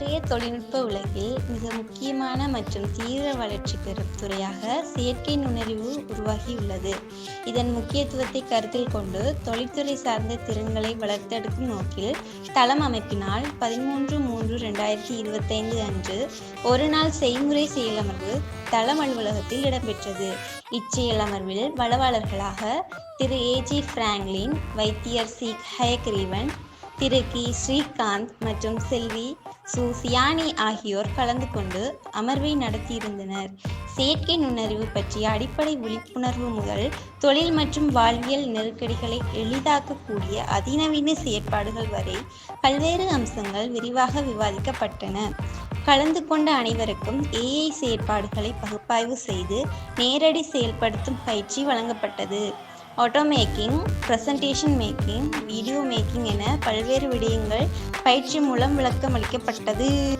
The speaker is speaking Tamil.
இன்றைய தொழில்நுட்ப உலகில் மிக முக்கியமான மற்றும் தீவிர வளர்ச்சி பெறும் துறையாக செயற்கை நுண்ணறிவு உருவாகியுள்ளது இதன் முக்கியத்துவத்தை கருத்தில் கொண்டு தொழில்துறை சார்ந்த திறன்களை வளர்த்தெடுக்கும் நோக்கில் தளம் அமைப்பினால் பதிமூன்று மூன்று ரெண்டாயிரத்தி இருபத்தைந்து அன்று ஒரு நாள் செய்முறை செயலமர்வு தளம் அலுவலகத்தில் இடம்பெற்றது. இச்செயலமர்வில் வளவாளர்களாக திரு ஏஜி பிராங்க்லின் வைத்தியர் சி. ஹயக்ரீவன் திரு கி ஸ்ரீகாந்த் மற்றும் செல்வி சு சியானி ஆகியோர் கலந்து கொண்டு அமர்வை நடத்தியிருந்தனர். செயற்கை நுண்ணறிவு பற்றிய அடிப்படை விழிப்புணர்வு முதல் தொழில் மற்றும் வாழ்வியல் நெருக்கடிகளை எளிதாக்கக்கூடிய அதிநவீன செயற்பாடுகள் வரை பல்வேறு அம்சங்கள் விரிவாக விவாதிக்கப்பட்டன. கலந்து கொண்ட அனைவருக்கும் ஏஐ செயற்பாடுகளை பகுப்பாய்வு செய்து நேரடி செயல்படுத்தும் பயிற்சி வழங்கப்பட்டது. Auto making presentation making video making என பல்வேறு விடயங்கள் பயிற்சி மூலம் விளக்கமளிக்கப்பட்டது.